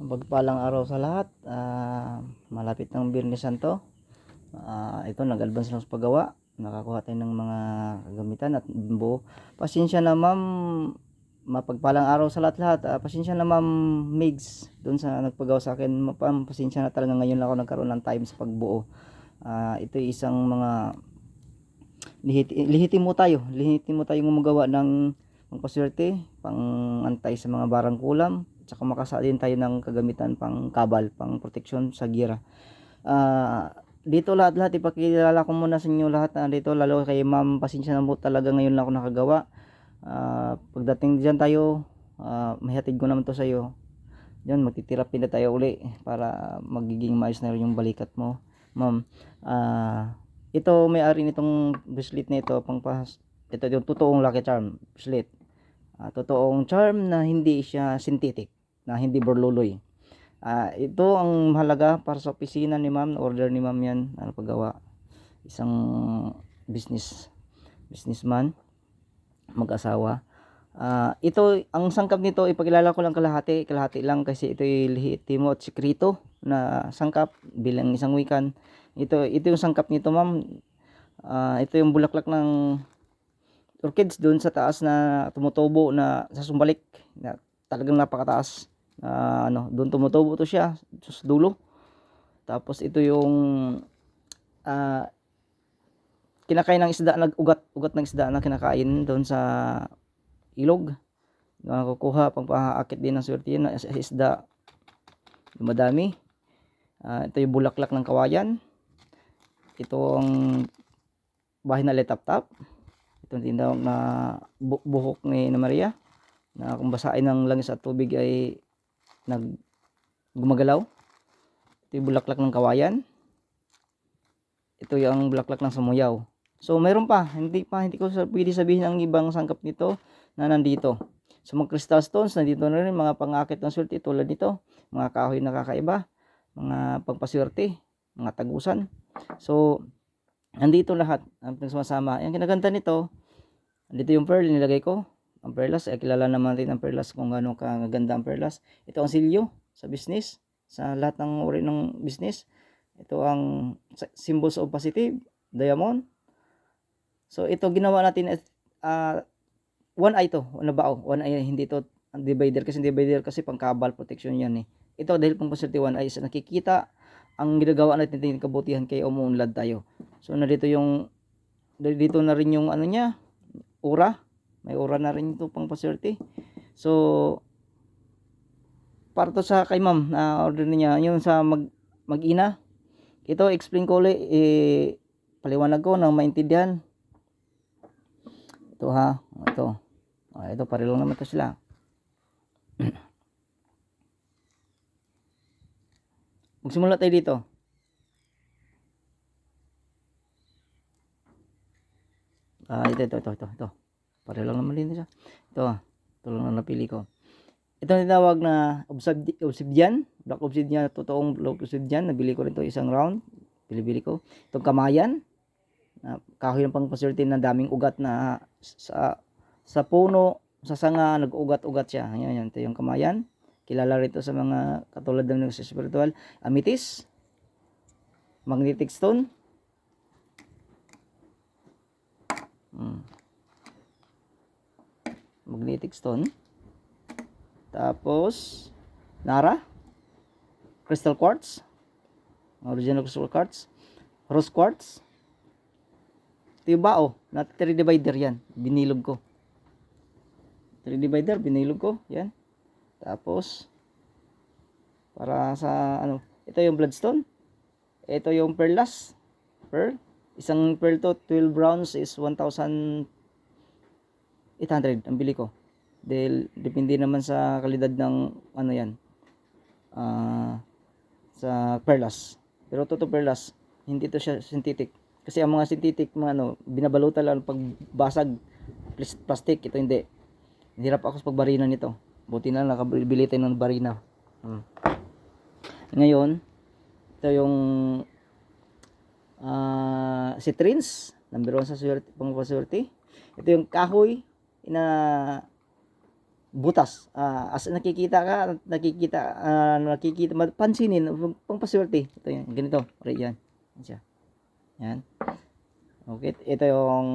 Pagpalang araw sa lahat. Ah, malapit ng Biyernes Santo. Ah, ito, nag-advance lang sa paggawa. Nakakuha tayo ng mga kagamitan at buo. Pasensya na ma'am. Mapagpalang araw sa lahat-lahat. Ah, pasensya na ma'am Migs. Doon sa nagpagawa sa akin. Ma'am, pasensya na talaga ngayon lang ako nagkaroon ng time sa pagbuo. Ah, ito isang mga lihiti, lihitin mo tayo. Lihitin mo tayo gumagawa ng pangpaswerte, pang antay sa mga barang kulam, tsaka makasalin tayo ng kagamitan pang kabal, pang proteksyon sa gira. Ah, dito lahat-lahat ipakilala ko muna sa inyo lahat na dito lalo kay ma'am pasensya na po talaga ngayon lang ako nakagawa. Ah, pagdating diyan tayo, ah, mahihatid ko naman to sa iyo. Yan, magtitirapin na tayo uli para magiging maayos na rin yung balikat mo. Ma'am, ah, ito may-ari nitong bracelet na ito, pang pas, ito yung totoong lucky charm bracelet. Ah, totoong charm na hindi siya synthetic, na hindi borloloy. Ah, ito ang mahalaga para sa opisina ni ma'am, order ni ma'am yan, ano paggawa. Isang business, businessman, mag-asawa. Ah, ito, ang sangkap nito, ipakilala ko lang kalahati, kalahati lang kasi ito ay lihitimo at sikrito na sangkap bilang isang wikan. Ito, ito yung sangkap nito ma'am. Ah, ito yung bulaklak ng orchids doon sa taas na tumutubo na sa sumbalik na talagang napakataas na ano doon tumutubo to siya sa dulo. Tapos ito yung ah kinakain ng isda nag-ugat ugat ng isda na kinakain doon sa ilog. Nakukuha pang paakit din ng swerte yun na sa isda. Dumadami. Ah, ito yung bulaklak ng kawayan. Ito ang bahay na letap-tap. Itong tinawag na bu- buhok ni na Maria na kung basain ng langis at tubig ay nag gumagalaw. Ito yung bulaklak ng kawayan. Ito yung bulaklak ng samuyaw. So mayroon pa. Hindi pa hindi ko pwede sabihin ang ibang sangkap nito na nandito. Sa mga crystal stones nandito na rin. Mga pangakit ng swerte tulad nito. Mga kahoy na kakaiba. Mga pagpaswerte mga tagusan. So Andito lahat. Ang pinagsama Ang kinaganda nito, dito yung pearl nilagay ko. Ang perlas, ay kilala naman rin ang perlas kung gaano kaganda ang perlas. Ito ang silyo sa business, sa lahat ng uri ng business. Ito ang symbols of positive, diamond. So ito ginawa natin as ah, one eye to, ano ba oh, one eye hindi to ang divider kasi divider kasi pang kabal protection yan eh. Ito dahil pang positive one eye sa nakikita ang ginagawa natin ng kabutihan kaya umuunlad tayo. So narito yung dito na rin yung ano niya, ura. May ura na rin ito pang paswerte. So para to sa kay ma'am na order niya, yung sa mag mag-ina. Ito explain ko ulit eh paliwanag ko nang maintindihan. Ito ha, ito. Ah, ito pareho lang naman to sila. Magsimula tayo dito. Ah, ito, ito, ito, ito, ito. Pareho lang naman din siya. Ito, ito lang ang napili ko. Ito tinawag na obsidi- obsidian. Black obsidian, totoong black obsidian. Nabili ko rin to isang round. Bili-bili ko. Itong kamayan. Na kahoy ng pangpaswerte na daming ugat na sa sa puno, sa sanga, nag-ugat-ugat siya. Ayan, yan. Ito yung kamayan. Kilala rito sa mga katulad ng sa spiritual. Amethyst. Magnetic stone. Hmm. Magnetic stone. Tapos, Nara. Crystal quartz. Original crystal quartz. Rose quartz. Ito yung bao. Na 3 divider yan. Binilog ko. 3 divider, binilog ko. Yan. Tapos, para sa ano, ito yung bloodstone. Ito yung perlas. Pearl. Isang pearl to, 12 rounds is 1,800 ang bili ko. Dahil depende naman sa kalidad ng ano yan. ah sa perlas. Pero toto perlas, hindi to siya synthetic. Kasi ang mga synthetic, mga ano, binabalutan lang pag basag plas- plastic, ito hindi. Hirap ako sa pagbarina nito. Buti na nakabili tayo ng barina. Hmm. Ngayon, ito yung ah citrines, number one sa swerte, pangpaswerte. Ito yung kahoy na butas. Ah, as nakikita ka, nakikita, ah, nakikita, pansinin, pang paswerte. Ito yan, ganito, right yan. Yan siya. Yan. Okay, ito yung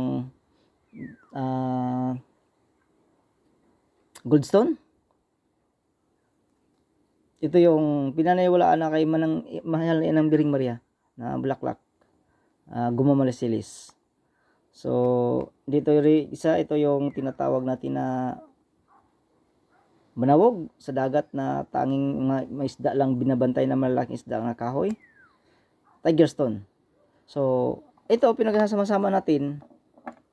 ah Goldstone. Ito yung pinaniniwalaan na kay manang mahal na ng Biring Maria na bulaklak. Uh, gumamalissilis. So, dito rin isa, ito yung tinatawag natin na manawog sa dagat na tanging ma- may isda lang binabantay na malalaking isda na kahoy. Tiger stone. So, ito pinagsasama-sama natin.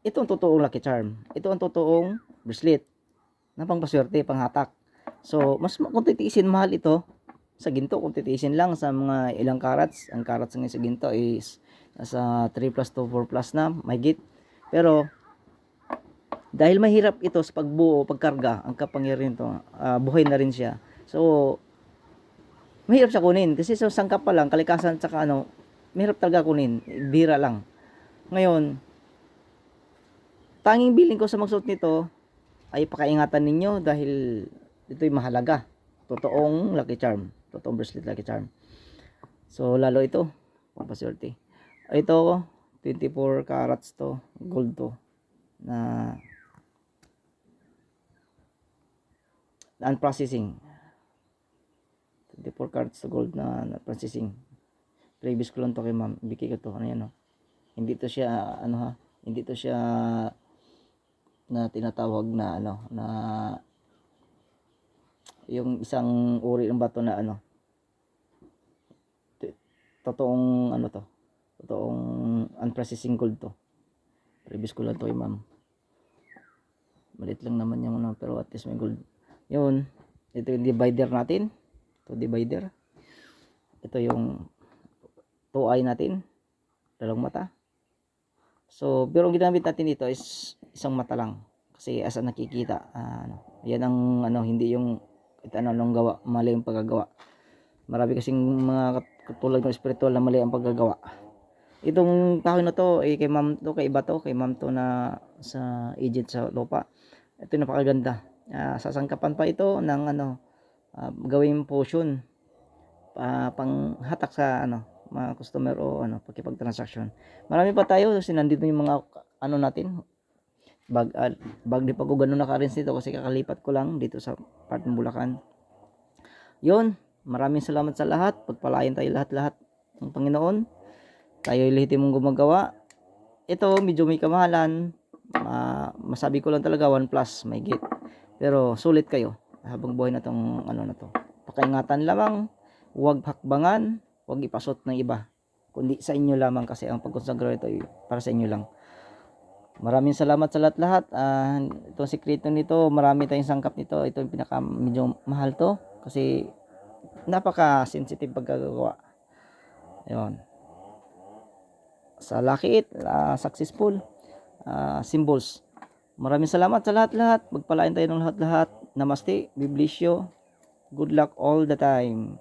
Ito ang totoong lucky charm. Ito ang totoong bracelet na pangpaswerte, panghatak. So, mas ma- kung titiisin mahal ito sa ginto, kung lang sa mga ilang carats, ang carats ngayon sa ginto is nasa 3 plus to 4 plus na, may git. Pero, dahil mahirap ito sa pagbuo, pagkarga, ang kapangyarihan to, ah, buhay na rin siya. So, mahirap siya kunin. Kasi sa sangkap pa lang, kalikasan, tsaka ano, mahirap talaga kunin. Bira lang. Ngayon, tanging bilin ko sa magsuot nito, ay pakaingatan ninyo dahil ito'y mahalaga. Totoong lucky charm. Totoong bracelet lucky charm. So, lalo ito, pampaswerte. Ito, 24 carats to, gold to, na unprocessing. 24 carats to gold na, na processing. Previous ko lang to kay ma'am. Bigay ko to. Ano yan, no? Hindi to siya, ano ha, hindi to siya na tinatawag na ano na yung isang uri ng bato na ano totoong ano to totoong unprocessing gold to. Previous ko lang to eh, ma'am. Malit lang naman yung ano pero at least may gold. Yun ito yung divider natin. To divider. Ito yung two eye natin dalawang mata. So, pero ang ginamit natin dito is isang mata lang. Kasi asa nakikita, ah, ano, yan ang ano, hindi yung ito ano lang gawa, mali ang paggagawa. Marami kasing mga kat- katulad ng spiritual na mali ang paggagawa. Itong kahoy na to, eh, kay ma'am to, kay iba to, kay ma'am to na sa agent sa lupa. Ito napakaganda. Ah, sasangkapan pa ito ng ano, ah, gawing potion. Ah, pang hatak sa ano, mga customer o ano, pakipag-transaction. Marami pa tayo kasi nandito yung mga ano natin. Bag, ah, bag di pa ko ganun naka-rinse dito kasi kakalipat ko lang dito sa part ng Bulacan. Yun, maraming salamat sa lahat. Pagpalain tayo lahat-lahat ng Panginoon. Tayo lehitimong gumagawa. Ito, medyo may kamahalan. Ah, masabi ko lang talaga 1 plus, may gate. Pero sulit kayo habang buhay na tong ano na to. Pakaingatan lamang, huwag hakbangan, huwag ipasot ng iba. Kundi sa inyo lamang kasi ang pagkonsagra ito para sa inyo lang. Maraming salamat sa lahat-lahat. Ah, itong sikreto nito, marami tayong sangkap nito. Ito yung pinaka medyo mahal to kasi napaka-sensitive pagkagawa. Ayun. Sa lakit, ah, successful ah, symbols. Maraming salamat sa lahat-lahat. Magpalain tayo ng lahat-lahat. Namaste. Biblisyo. Good luck all the time.